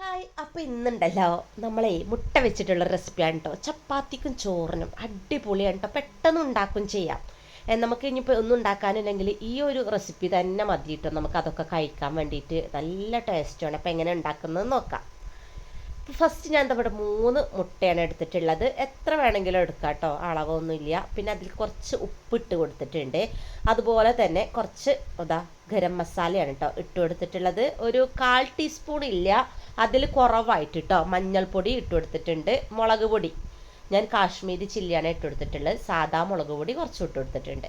Hi അപ്പോൾ ഇന്നുണ്ടല്ലോ നമ്മളെ മുട്ട വെച്ചിട്ടുള്ള റെസിപ്പിയാണ് കേട്ടോ ചപ്പാത്തിക്കും ചോറിനും അടിപൊളിയാണ് കേട്ടോ പെട്ടെന്ന് ഉണ്ടാക്കും ചെയ്യാം. നമുക്ക് ഇനിയിപ്പോൾ ഒന്നും ഉണ്ടാക്കാനില്ലെങ്കിൽ ഈ ഒരു റെസിപ്പി തന്നെ മതി കേട്ടോ നമുക്ക് അതൊക്കെ കഴിക്കാൻ വേണ്ടിയിട്ട് നല്ല ടേസ്റ്റാണ് അപ്പോൾ എങ്ങനെ ഉണ്ടാക്കുന്നത് നോക്കാം. ഫസ്റ്റ് ഞാൻ ഇവിടെ മൂന്ന് മുട്ടയാണ് എടുത്തിട്ടുള്ളത്. എത്ര വേണമെങ്കിലും എടുക്കാം കേട്ടോ അളവൊന്നുമില്ല പിന്നെ അതിൽ കുറച്ച് ഉപ്പിട്ട് കൊടുത്തിട്ടുണ്ട്. അതുപോലെ തന്നെ കുറച്ച് ഇതാ ഗരം മസാലയാണ് കേട്ടോ ഇട്ട് കൊടുത്തിട്ടുള്ളത്. ഒരു കാൽ ടീസ്പൂൺ ഇല്ല. അതിൽ കുറവായിട്ട് കേട്ടോ മഞ്ഞൾപ്പൊടി ഇട്ട് കൊടുത്തിട്ടുണ്ട്. മുളക് പൊടി. ഞാൻ കാശ്മീരി ചില്ലിയാണ് ഇട്ട് കൊടുത്തിട്ടുള്ളത്. സാധാ മുളക് പൊടി കുറച്ച് ഇട്ട് കൊടുത്തിട്ടുണ്ട്.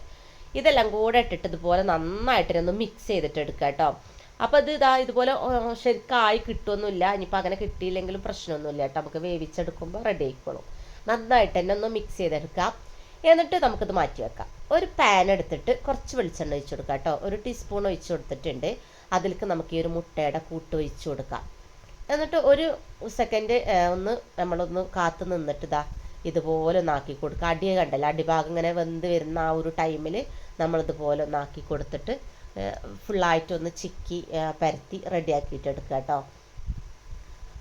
ഇതെല്ലാം കൂടെ ഇട്ടിട്ട് ഇതുപോലെ നന്നായിട്ട് ഒന്ന് മിക്സ് ചെയ്തിട്ട് എടുക്കാം കേട്ടോ അപ്പോൾ ഇത് ഇതാ ഇതുപോലെ ശരിക്കായി കിട്ടുമൊന്നുമില്ല ഇനിയിപ്പോൾ അങ്ങനെ കിട്ടിയില്ലെങ്കിലും പ്രശ്നമൊന്നുമില്ല കേട്ടോ. നമുക്ക് വേവിച്ചെടുക്കുമ്പോൾ റെഡി ആയിക്കോളും. നന്നായിട്ട് തന്നെ ഒന്ന് മിക്സ് ചെയ്തെടുക്കാം. എന്നിട്ട് നമുക്കിത് മാറ്റി വെക്കാം. ഒരു പാൻ എടുത്തിട്ട് കുറച്ച് വെളിച്ചെണ്ണ ഒഴിച്ചു കൊടുക്കാം കേട്ടോ. ഒരു ടീസ്പൂൺ ഒഴിച്ചു കൊടുത്തിട്ടുണ്ട്. അതിലേക്ക് നമുക്ക് ഈ ഒരു മുട്ടയുടെ കൂട്ട് ഒഴിച്ചു കൊടുക്കാം. എന്നിട്ട് ഒരു സെക്കൻഡ് ഒന്ന് നമ്മളൊന്ന് കാത്തു നിന്നിട്ട് ഇതാ ഇതുപോലെ ഒന്നാക്കി കൊടുക്കുക അടി കണ്ടല്ലോ? അടിഭാഗം ഇങ്ങനെ വെന്ത് വരുന്ന ആ ഒരു ടൈമിൽ നമ്മളിതുപോലെ ഒന്നാക്കി കൊടുത്തിട്ട് ഫുള്ളായിട്ടൊന്ന് ചിക്കി പരത്തി റെഡിയാക്കിയിട്ട് എടുക്കുക കേട്ടോ.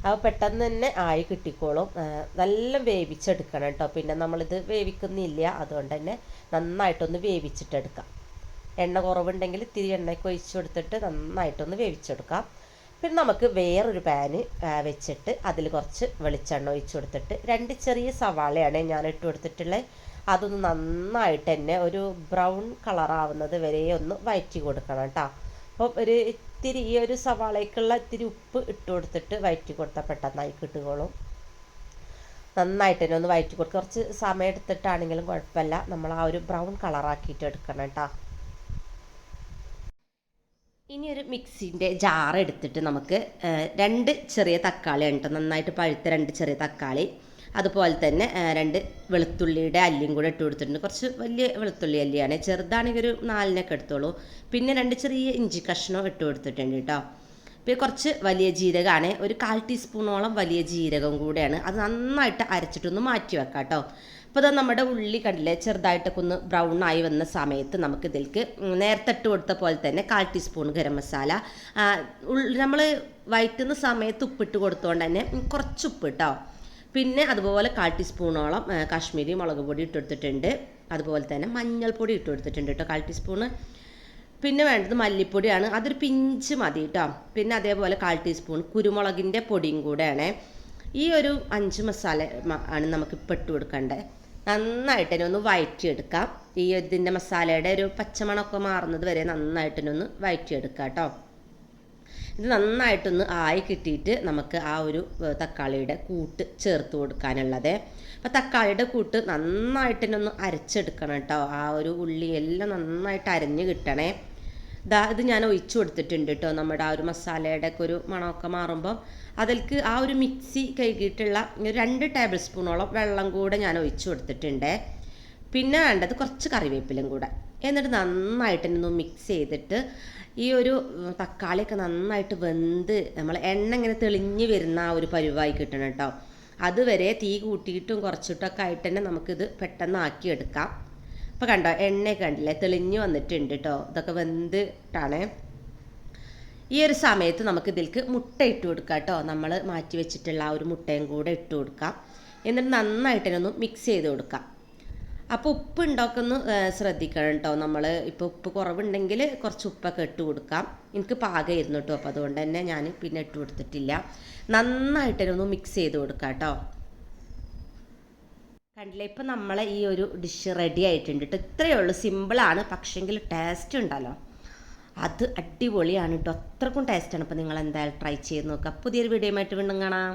അപ്പോൾ പെട്ടെന്ന് തന്നെ ആയി കിട്ടിക്കോളും. നല്ല വേവിച്ചെടുക്കണം കേട്ടോ. പിന്നെ നമ്മളിത് വേവിക്കുന്നില്ല. അതുകൊണ്ട് തന്നെ നന്നായിട്ടൊന്ന് വേവിച്ചിട്ടെടുക്കാം. എണ്ണ കുറവുണ്ടെങ്കിൽ ഇത്തിരി എണ്ണയൊക്കെ ഒഴിച്ചു കൊടുത്തിട്ട് നന്നായിട്ടൊന്ന് വേവിച്ചെടുക്കാം. പിന്നെ നമുക്ക് വേറൊരു പാന് വെച്ചിട്ട് അതിൽ കുറച്ച് വെളിച്ചെണ്ണ ഒഴിച്ചു കൊടുത്തിട്ട് രണ്ട് ചെറിയ സവാളയാണ് ഞാൻ ഇട്ട് കൊടുത്തിട്ടുള്ളത്. അതൊന്ന് നന്നായിട്ട് തന്നെ ഒരു ബ്രൗൺ കളറാവുന്നത് വരെ ഒന്ന് വയറ്റി കൊടുക്കണം കേട്ടോ. അപ്പോൾ ഒരു ഇത്തിരി ഈ ഒരു സവാളയ്ക്കുള്ള ഇത്തിരി ഉപ്പ് ഇട്ട് കൊടുത്തിട്ട് വയറ്റി കൊടുത്താൽ പെട്ടെന്നായി കിട്ടുകയുള്ളൂ. നന്നായിട്ട് തന്നെ ഒന്ന് വയറ്റി കൊടുക്കുക കുറച്ച് സമയം എടുത്തിട്ടാണെങ്കിലും കുഴപ്പമില്ല. നമ്മൾ ആ ഒരു ബ്രൗൺ കളറാക്കിയിട്ട് എടുക്കണം കേട്ടോ. ഇനി ഒരു മിക്സിന്റെ ജാർ എടുത്തിട്ട് നമുക്ക് രണ്ട് ചെറിയ തക്കാളി ഉണ്ട് നന്നായിട്ട് പഴുത്ത രണ്ട് ചെറിയ തക്കാളി. അതുപോലെ തന്നെ രണ്ട് വെളുത്തുള്ളിയുടെ അല്ലിയും കൂടെ ഇട്ട് കൊടുത്തിട്ടുണ്ട്. കുറച്ച് വലിയ വെളുത്തുള്ളി അല്ലിയാണ്. ചെറുതാണെങ്കിൽ ഒരു നാലിനൊക്കെ എടുത്തോളൂ. പിന്നെ രണ്ട് ചെറിയ ഇഞ്ചി കഷ്ണോ ഇട്ട് കൊടുത്തിട്ടുണ്ട് കേട്ടോ. പിന്നെ കുറച്ച് വലിയ ജീരകമാണ്. ഒരു കാൽ ടീസ്പൂണോളം വലിയ ജീരകം കൂടെയാണ്. അത് നന്നായിട്ട് അരച്ചിട്ടൊന്ന് മാറ്റി വെക്കാം കേട്ടോ. അപ്പോൾ അത് നമ്മുടെ ഉള്ളി കണ്ടില്ലേ ചെറുതായിട്ടൊക്കെ ഒന്ന് ബ്രൗൺ ആയി വന്ന സമയത്ത് നമുക്ക് ഇതിലേക്ക് നേരത്തെ ഇട്ട് കൊടുത്ത പോലെ തന്നെ കാൽ ടീസ്പൂൺ ഗരം മസാല നമ്മൾ വയറ്റുന്ന സമയത്ത് ഉപ്പിട്ട് കൊടുത്തുകൊണ്ട് തന്നെ കുറച്ച് ഉപ്പ് കേട്ടോ പിന്നെ അതുപോലെ കാൽ ടീസ്പൂണോളം കാശ്മീരി മുളക് പൊടി ഇട്ടെടുത്തിട്ടുണ്ട് അതുപോലെ തന്നെ മഞ്ഞൾപ്പൊടി ഇട്ടുകൊടുത്തിട്ടുണ്ട് കേട്ടോ കാൽ ടീസ്പൂണ്. പിന്നെ വേണ്ടത് മല്ലിപ്പൊടിയാണ്. അതൊരു പിഞ്ച് മതി കേട്ടോ പിന്നെ അതേപോലെ കാൽ ടീസ്പൂൺ കുരുമുളകിന്റെ പൊടിയും കൂടെയാണ്. ഈ ഒരു അഞ്ച് മസാല ആണ് നമുക്ക് ഇപ്പം ഇട്ട് കൊടുക്കേണ്ടത് നന്നായിട്ട് തന്നെ ഒന്ന് വഴറ്റിയെടുക്കാം ഈ ഇതിന്റെ മസാലയുടെ ഒരു പച്ചമണമൊക്കെ മാറുന്നത് വരെ നന്നായിട്ട് തന്നെ ഒന്ന് വഴറ്റിയെടുക്കാം കേട്ടോ ഇത് നന്നായിട്ടൊന്ന് ആയി കിട്ടിയിട്ട് നമുക്ക് ആ ഒരു തക്കാളിയുടെ കൂട്ട് ചേർത്ത് കൊടുക്കാനുള്ളത്. അപ്പോൾ തക്കാളിയുടെ കൂട്ട് നന്നായിട്ട് തന്നെ ഒന്ന് അരച്ചെടുക്കണം കേട്ടോ. ആ ഒരു ഉള്ളി എല്ലാം നന്നായിട്ട് അരഞ്ഞ് കിട്ടണേ. ദാ ഇത് ഞാൻ ഒഴിച്ചു കൊടുത്തിട്ടുണ്ട് കേട്ടോ. നമ്മുടെ ആ ഒരു മസാലയുടെ ഒക്കെ ഒരു മണമൊക്കെ മാറുമ്പോൾ അതിലേക്ക് ആ ഒരു മിക്സി കഴുകിയിട്ടുള്ള രണ്ട് ടേബിൾ സ്പൂണോളം വെള്ളം കൂടെ ഞാൻ ഒഴിച്ചു കൊടുത്തിട്ടുണ്ട്. പിന്നെ വേണ്ടത് കുറച്ച് കറിവേപ്പിലും കൂടെ. എന്നിട്ട് നന്നായിട്ട് എന്നൊന്ന് മിക്സ് ചെയ്തിട്ട് ഈ ഒരു തക്കാളിയൊക്കെ നന്നായിട്ട് വെന്ത് നമ്മൾ എണ്ണ ഇങ്ങനെ തെളിഞ്ഞ് വരുന്ന ആ ഒരു പരുവായി കിട്ടണം കേട്ടോ. അതുവരെ തീ കൂട്ടിയിട്ടും കുറച്ചിട്ടൊക്കെ ആയിട്ട് തന്നെ നമുക്കിത് പെട്ടെന്ന് ആക്കിയെടുക്കാം. അപ്പോൾ കണ്ടോ എണ്ണയൊക്കെ കണ്ടില്ലേ? തെളിഞ്ഞ് വന്നിട്ടുണ്ട് കേട്ടോ. ഇതൊക്കെ വെന്തിട്ടാണ്. ഈ ഒരു സമയത്ത് നമുക്ക് ഇതിലേക്ക് മുട്ട ഇട്ട് കൊടുക്കാം കേട്ടോ. നമ്മൾ മാറ്റി വെച്ചിട്ടുള്ള ആ ഒരു മുട്ടയും കൂടെ ഇട്ട് കൊടുക്കാം. എന്നിട്ട് നന്നായിട്ട് തന്നെ ഒന്ന് മിക്സ് ചെയ്ത് കൊടുക്കാം. അപ്പോൾ ഉപ്പ് ഉണ്ടാക്കുന്നു ശ്രദ്ധിക്കണം കേട്ടോ നമ്മൾ ഇപ്പോൾ ഉപ്പ് കുറവുണ്ടെങ്കിൽ കുറച്ച് ഉപ്പൊക്കെ ഇട്ട് കൊടുക്കാം. എനിക്ക് പാകമായിരുന്നു കേട്ടോ അപ്പോൾ അതുകൊണ്ട് തന്നെ ഞാൻ പിന്നെ ഇട്ട് കൊടുത്തിട്ടില്ല. നന്നായിട്ട് ഒന്ന് മിക്സ് ചെയ്ത് കൊടുക്കാം കേട്ടോ കണ്ടില്ലേ ഇപ്പം നമ്മൾ ഈ ഒരു ഡിഷ് റെഡി ആയിട്ടുണ്ട് കേട്ടോ ഇത്രയേ ഉള്ളൂ. സിമ്പിളാണ് പക്ഷെങ്കിൽ ടേസ്റ്റ് ഉണ്ടല്ലോ. അത് അടിപൊളിയാണ് കേട്ടോ അത്രക്കും ടേസ്റ്റാണ് അപ്പോൾ നിങ്ങൾ എന്തായാലും ട്രൈ ചെയ്ത് നോക്കുക പുതിയൊരു വീഡിയോയുമായിട്ട് വീണ്ടും കാണാം.